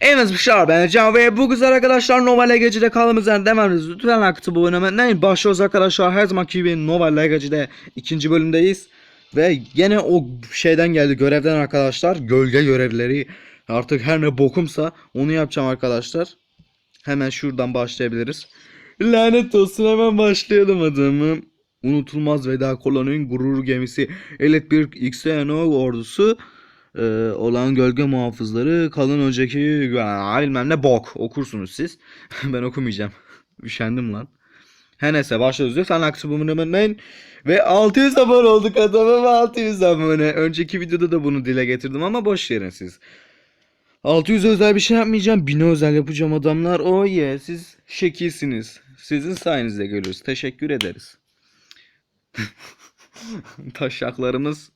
En az bir şey ben ve bu güzel arkadaşlar Nova Legacy'de kaldığımız yerden. Lütfen aktif abone olmayı Başlıyoruz arkadaşlar her zamanki gibi Nova Legacy'de ikinci bölümdeyiz. Ve gene o şeyden geldi görevden arkadaşlar. Gölge görevleri. Artık her ne bokumsa onu yapacağım arkadaşlar. Hemen şuradan başlayabiliriz. Lanet olsun hemen başlayalım adamım. Unutulmaz veda koloninin gurur gemisi Elit bir XNO ordusu e, olan gölge muhafızları kalın önceki bilmem ne bok okursunuz siz. ben okumayacağım. Üşendim lan. Her neyse başlıyoruz. Aktif abone olmayın. Ve 600 abone olduk adamım 600 abone. Önceki videoda da bunu dile getirdim ama boş verin siz. 600 özel bir şey yapmayacağım. 1000 özel yapacağım adamlar. Oh yeah siz şekilsiniz. Sizin sayenizde görüyoruz. Teşekkür ederiz. Taşaklarımız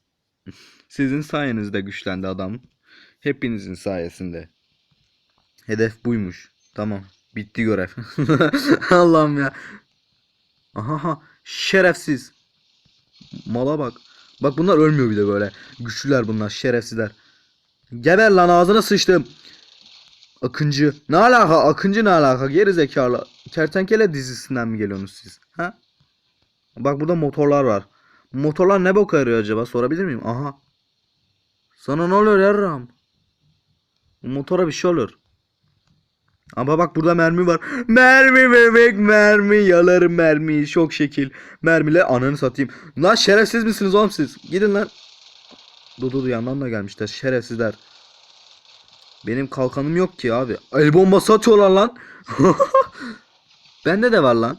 sizin sayenizde güçlendi adam. Hepinizin sayesinde. Hedef buymuş. Tamam. Bitti görev. Allah'ım ya. Aha ha. Şerefsiz. Mala bak. Bak bunlar ölmüyor bir de böyle. Güçlüler bunlar. Şerefsizler. Geber lan ağzına sıçtım. Akıncı. Ne alaka? Akıncı ne alaka? Geri zekalı. Kertenkele dizisinden mi geliyorsunuz siz? Ha? Bak burada motorlar var. Motorlar ne boka yarıyor acaba? Sorabilir miyim? Aha. Sana ne oluyor yarram? Bu motora bir şey olur. Ama bak burada mermi var. Mermi bebek mermi. Yalarım mermi. Çok şekil. Mermiyle ananı satayım. Lan şerefsiz misiniz oğlum siz? Gidin lan. Dudu yandan da gelmişler. Şerefsizler. Benim kalkanım yok ki abi. El bombası atıyorlar lan. Bende de var lan.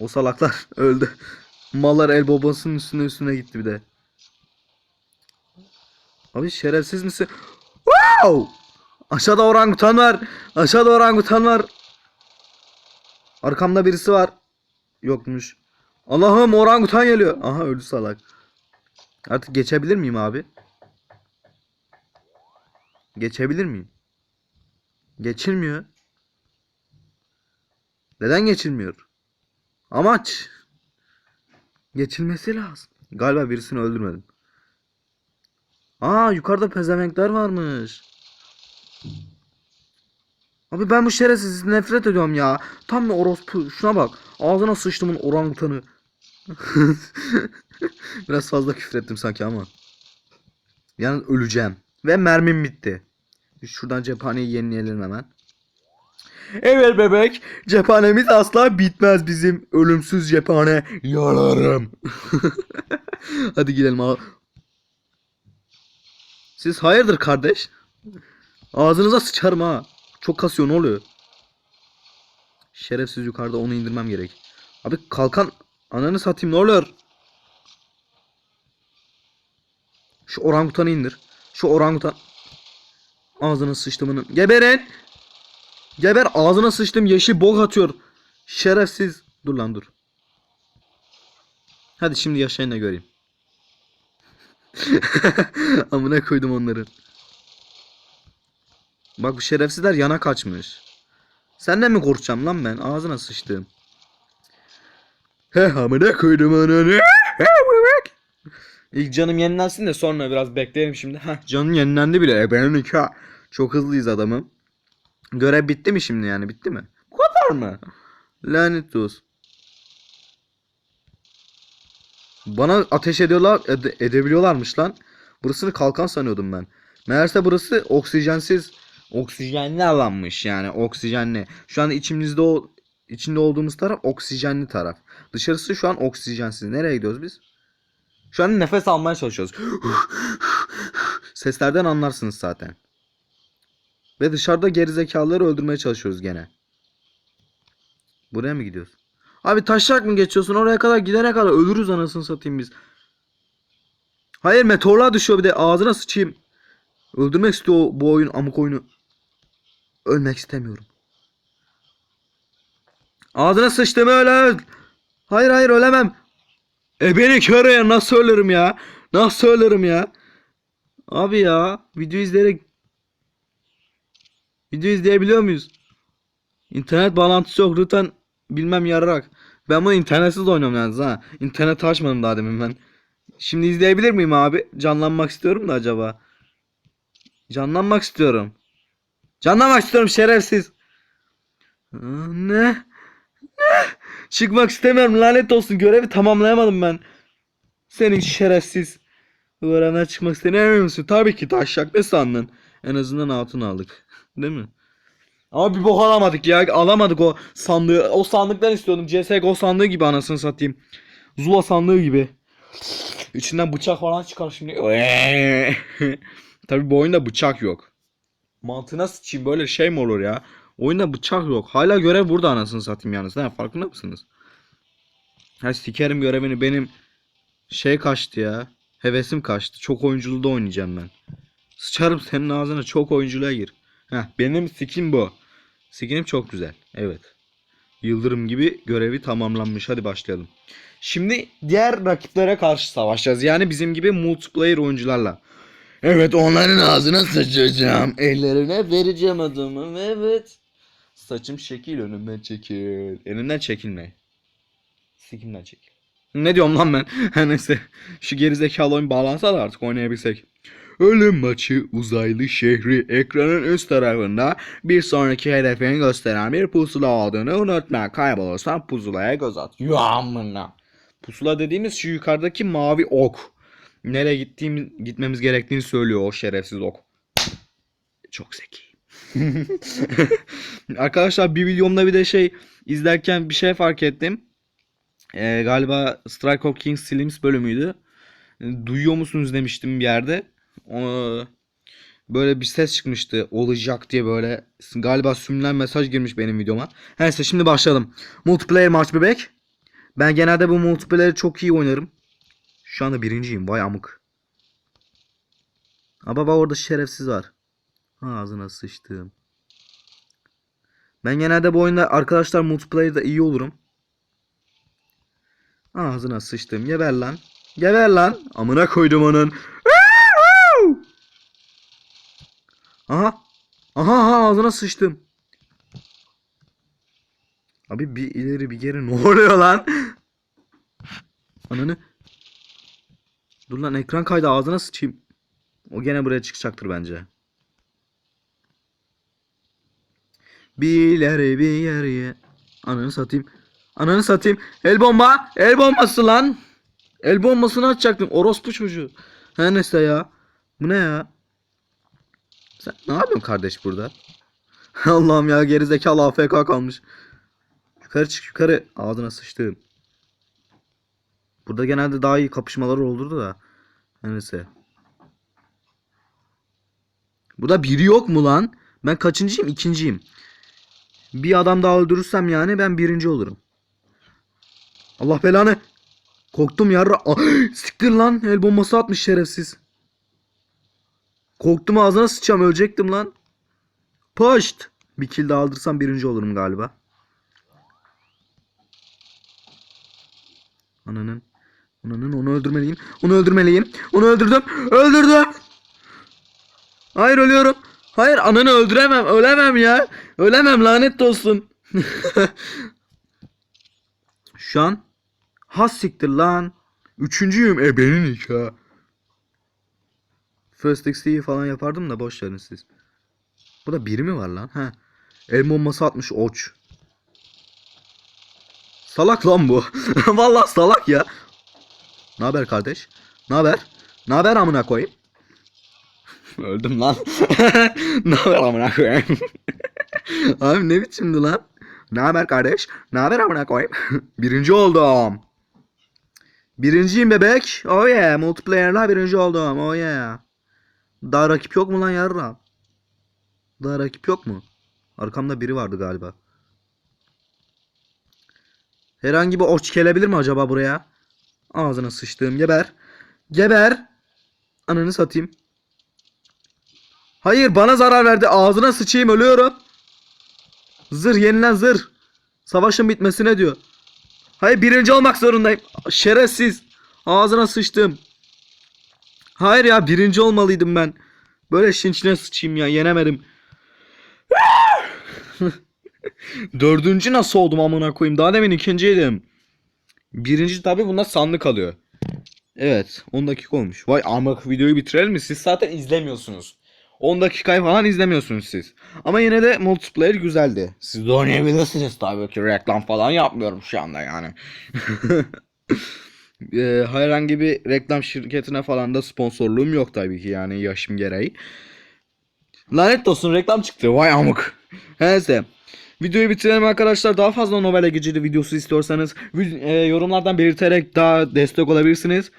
O salaklar öldü. Mallar el bombasının üstüne üstüne gitti bir de. Abi şerefsiz misin? Wow! Aşağıda orangutan var. Aşağıda orangutan var. Arkamda birisi var. Yokmuş. Allah'ım orangutan geliyor. Aha öldü salak. Artık geçebilir miyim abi? Geçebilir miyim? Geçilmiyor. Neden geçilmiyor? Amaç. Geçilmesi lazım. Galiba birisini öldürmedim. Aa yukarıda pezevenkler varmış. Abi ben bu şerefsiz nefret ediyorum ya. Tam bir orospu. Şuna bak. Ağzına sıçtımın orangutanı. Biraz fazla küfür ettim sanki ama. Yani öleceğim. Ve mermim bitti. Şuradan cephaneyi yenileyelim hemen. Evet bebek. Cephanemiz asla bitmez bizim. Ölümsüz cephane. Yalarım. Hadi gidelim. Siz hayırdır kardeş? Ağzınıza sıçarım ha. Çok kasıyor ne oluyor? Şerefsiz yukarıda onu indirmem gerek. Abi kalkan ananı satayım ne oluyor? Şu orangutanı indir. Şu orangutan ağzına sıçtımının. Geberin. Geber ağzına sıçtım yeşil bok atıyor. Şerefsiz. Dur lan dur. Hadi şimdi yaşayın göreyim. Amına koydum onları. Bak bu şerefsizler yana kaçmış. Senden mi korkacağım lan ben? Ağzına sıçtım. He amına koydum ananı. İlk canım yenilensin de sonra biraz bekleyelim şimdi. Heh canım yenilendi bile. E benim nikah. Çok hızlıyız adamım. Görev bitti mi şimdi yani? Bitti mi? Bu kadar mı? Lanet olsun. Bana ateş ediyorlar, ede- edebiliyorlarmış lan. Burasını kalkan sanıyordum ben. Meğerse burası oksijensiz, oksijenli alanmış yani oksijenli. Şu an içimizde o içinde olduğumuz taraf oksijenli taraf. Dışarısı şu an oksijensiz. Nereye gidiyoruz biz? Şu an nefes almaya çalışıyoruz. Seslerden anlarsınız zaten. Ve dışarıda gerizekalıları öldürmeye çalışıyoruz gene. Buraya mı gidiyoruz? Abi taşak mı geçiyorsun? Oraya kadar gidene kadar ölürüz anasını satayım biz. Hayır meteorlar düşüyor bir de ağzına sıçayım. Öldürmek istiyor bu oyun amık oyunu. Ölmek istemiyorum. Ağzına sıçtım öyle öl. Hayır hayır ölemem. E beni kör ya nasıl ölürüm ya? Nasıl ölürüm ya? Abi ya video izleyerek Video izleyebiliyor muyuz? İnternet bağlantısı yok lütfen bilmem yararak. Ben bunu internetsiz oynuyorum yalnız ha. İnternet açmadım daha demin ben. Şimdi izleyebilir miyim abi? Canlanmak istiyorum da acaba. Canlanmak istiyorum. Canlanmak istiyorum şerefsiz. Ne? Ne? Çıkmak istemiyorum lanet olsun görevi tamamlayamadım ben. Senin şerefsiz. Öğrenler çıkmak istemiyor musun? Tabii ki taşak ne sandın? En azından altın aldık. Değil mi? Ama bir bok alamadık ya. Alamadık o sandığı. O sandıktan istiyordum. CSGO sandığı gibi anasını satayım. Zula sandığı gibi. İçinden bıçak falan çıkar şimdi. Tabii bu oyunda bıçak yok. Mantığına sıçayım böyle şey mi olur ya? Oyunda bıçak yok. Hala görev burada anasını satayım yalnız. Ne farkında mısınız? Ha sikerim görevini benim şey kaçtı ya. Hevesim kaçtı. Çok oyunculu da oynayacağım ben. Sıçarım senin ağzına çok oyunculuğa gir. Heh, benim skin bu. Skinim çok güzel. Evet. Yıldırım gibi görevi tamamlanmış. Hadi başlayalım. Şimdi diğer rakiplere karşı savaşacağız. Yani bizim gibi multiplayer oyuncularla. Evet onların ağzına sıçacağım. Ellerine vereceğim adımı. Evet. Saçım şekil önümden çekil. Önümden çekilme. Sikimden çekil. Ne diyorum lan ben? Her Neyse. Şu gerizekalı oyun bağlansa da artık oynayabilsek. Ölüm maçı uzaylı şehri ekranın üst tarafında bir sonraki hedefini gösteren bir pusula olduğunu unutma. Kaybolursan pusulaya göz at. Yamına. Pusula dediğimiz şu yukarıdaki mavi ok. Nereye gittiğimiz, gitmemiz gerektiğini söylüyor o şerefsiz ok. Çok zeki. Arkadaşlar bir videomda bir de şey izlerken bir şey fark ettim. Ee, galiba Strike of Kings Slims bölümüydü. Duyuyor musunuz demiştim bir yerde. O, böyle bir ses çıkmıştı. Olacak diye böyle galiba sümlen mesaj girmiş benim videoma. Neyse şimdi başlayalım. Multiplayer maç bebek. Ben genelde bu multiplayer'i çok iyi oynarım. Şu anda birinciyim. Vay amık. Aa baba orada şerefsiz var. Ağzına sıçtım. Ben genelde bu oyunda arkadaşlar multiplayer'da iyi olurum. Ağzına sıçtım. Geber lan. Geber lan. Amına koydum onun. Aha. Aha aha ağzına sıçtım. Abi bir ileri bir geri ne oluyor lan? Ananı. Dur lan ekran kaydı ağzına sıçayım. O gene buraya çıkacaktır bence. Bir ileri bir geriye. Ananı satayım. Ananı satayım. El bomba. El bombası lan. El bombasını atacaktım. Orospu çocuğu. Her neyse ya. Bu ne ya? Sen ne yapıyorsun kardeş burada? Allah'ım ya gerizekalı AFK kalmış. Yukarı çık yukarı. Ağzına sıçtım. Burada genelde daha iyi kapışmalar olurdu da. Neyse. Burada biri yok mu lan? Ben kaçıncıyım? İkinciyim. Bir adam daha öldürürsem yani ben birinci olurum. Allah belanı. Korktum yarra. Ah, siktir lan. El bombası atmış şerefsiz. Korktum ağzına sıçacağım ölecektim lan. Pışt. Bir kill daha aldırsam birinci olurum galiba. Ananın. Ananın onu öldürmeliyim. Onu öldürmeliyim. Onu öldürdüm. Öldürdüm. Hayır ölüyorum. Hayır ananı öldüremem. Ölemem ya. Ölemem lanet olsun. Şu an has siktir lan. Üçüncüyüm. E benim nikah. First XT'yi falan yapardım da boş verin siz. Burada biri mi var lan? Ha. El bombası atmış oç. Salak lan bu. Vallahi salak ya. Ne haber kardeş? Ne haber? Ne haber amına koyayım? Öldüm lan. ne haber amına koyayım? Abi ne biçimdi lan? Ne haber kardeş? Ne haber amına koyayım? birinci oldum. Birinciyim bebek. Oh yeah. Multiplayer'la birinci oldum. Oh yeah. Daha rakip yok mu lan yarra? Daha rakip yok mu? Arkamda biri vardı galiba. Herhangi bir oç gelebilir mi acaba buraya? Ağzına sıçtığım geber. Geber. Ananı satayım. Hayır bana zarar verdi. Ağzına sıçayım ölüyorum. Zırh yenilen zırh. Savaşın bitmesine diyor. Hayır birinci olmak zorundayım. Şerefsiz. Ağzına sıçtım. Hayır ya birinci olmalıydım ben. Böyle işin içine sıçayım ya yenemedim. Dördüncü nasıl oldum amına koyayım? Daha demin ikinciydim. Birinci tabi bunda sandık alıyor. Evet 10 dakika olmuş. Vay ama videoyu bitirelim mi? Siz zaten izlemiyorsunuz. 10 dakikayı falan izlemiyorsunuz siz. Ama yine de multiplayer güzeldi. Siz de oynayabilirsiniz tabii ki. Reklam falan yapmıyorum şu anda yani. Eee, herhangi bir reklam şirketine falan da sponsorluğum yok tabii ki yani yaşım gereği. Lanet olsun reklam çıktı. Vay amık. Neyse. Videoyu bitirelim arkadaşlar. Daha fazla novela geceli videosu istiyorsanız e, yorumlardan belirterek daha destek olabilirsiniz.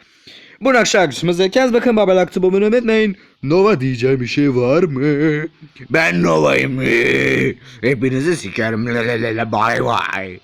Burak şarkısımızı kez bakın Babel Aktı bu unutmayın. Nova diyeceğim bir şey var mı? Ben Nova'yım. Hepinizi sikerim. Bay bay.